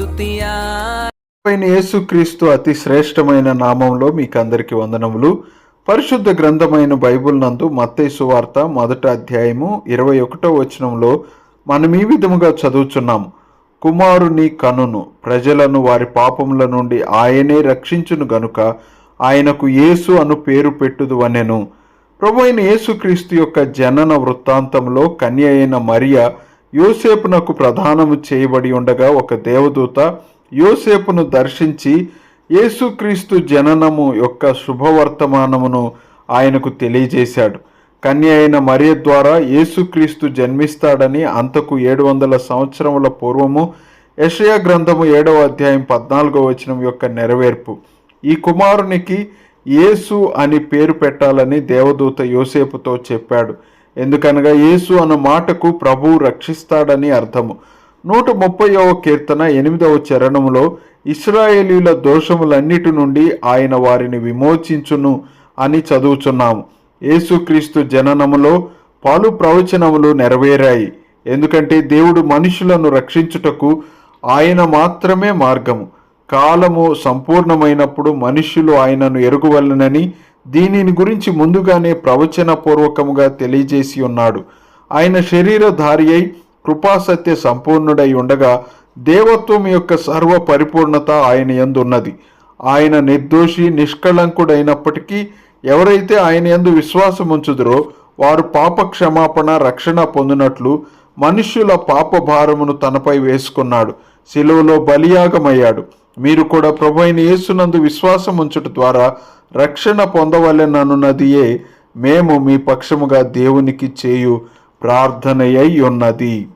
दिया పైన యేసుక్రీస్తు అతి శ్రేష్టమైన నామంలో మీకు అందరికీ వందనములు. పరిశుద్ధ గ్రంథమైన బైబిల్ నందు మత్తైసు వార్త మొదట అధ్యాయము ఇరవై ఒకటో వచనంలో మనం ఈ విధముగా చదువుచున్నాము కుమారుని కనును ప్రజలను వారి పాపముల నుండి ఆయనే రక్షించును గనుక ఆయనకు యేసు అను పేరు పెట్టుదు అనెను ప్రభు అయిన యేసుక్రీస్తు యొక్క జనన వృత్తాంతంలో కన్య అయిన మరియ యూసేపునకు ప్రధానము చేయబడి ఉండగా ఒక దేవదూత యూసేపును దర్శించి యేసుక్రీస్తు జననము యొక్క శుభవర్తమానమును ఆయనకు తెలియజేశాడు. కన్య అయిన మరియ ద్వారా యేసుక్రీస్తు జన్మిస్తాడని అంతకు ఏడు వందల సంవత్సరముల పూర్వము యషయా గ్రంథము ఏడవ అధ్యాయం పద్నాలుగో వచనం యొక్క నెరవేర్పు. ఈ కుమారునికి యేసు అని పేరు పెట్టాలని దేవదూత యోసేపుతో చెప్పాడు. ఎందుకనగా యేసు అన్న మాటకు ప్రభువు రక్షిస్తాడని అర్థము. నూట ముప్పైవ కీర్తన ఎనిమిదవ చరణములో ఇస్రాయేలీల దోషములన్నిటి నుండి ఆయన వారిని విమోచించును అని చదువుచున్నాము. యేసుక్రీస్తు జననములో పలు ప్రవచనములు నెరవేరాయి. ఎందుకంటే దేవుడు మనుషులను రక్షించుటకు ఆయన మాత్రమే మార్గము. కాలము సంపూర్ణమైనప్పుడు మనుష్యులు ఆయనను ఎరుగువలనని దీనిని గురించి ముందుగానే ప్రవచన పూర్వకముగా తెలియజేసి ఉన్నాడు. ఆయన శరీరధారి అయి కృపాసత్య సంపూర్ణుడై ఉండగా దేవత్వం యొక్క సర్వ పరిపూర్ణత ఆయన ఎందున్నది ఆయన నిర్దోషి నిష్కళంకుడైనప్పటికీ ఎవరైతే ఆయన యందు విశ్వాసం ఉంచుదరో వారు పాప క్షమాపణ రక్షణ పొందినట్లు మనుష్యుల పాప భారమును తనపై వేసుకున్నాడు. శిలువలో బలియాగమయ్యాడు. మీరు కూడా ప్రభు అయిన యేసునందు విశ్వాసం ఉంచుట ద్వారా రక్షణ పొందవలెననున్నదియే మేము మీ పక్షముగా దేవునికి చేయు ప్రార్థనయై ఉన్నది.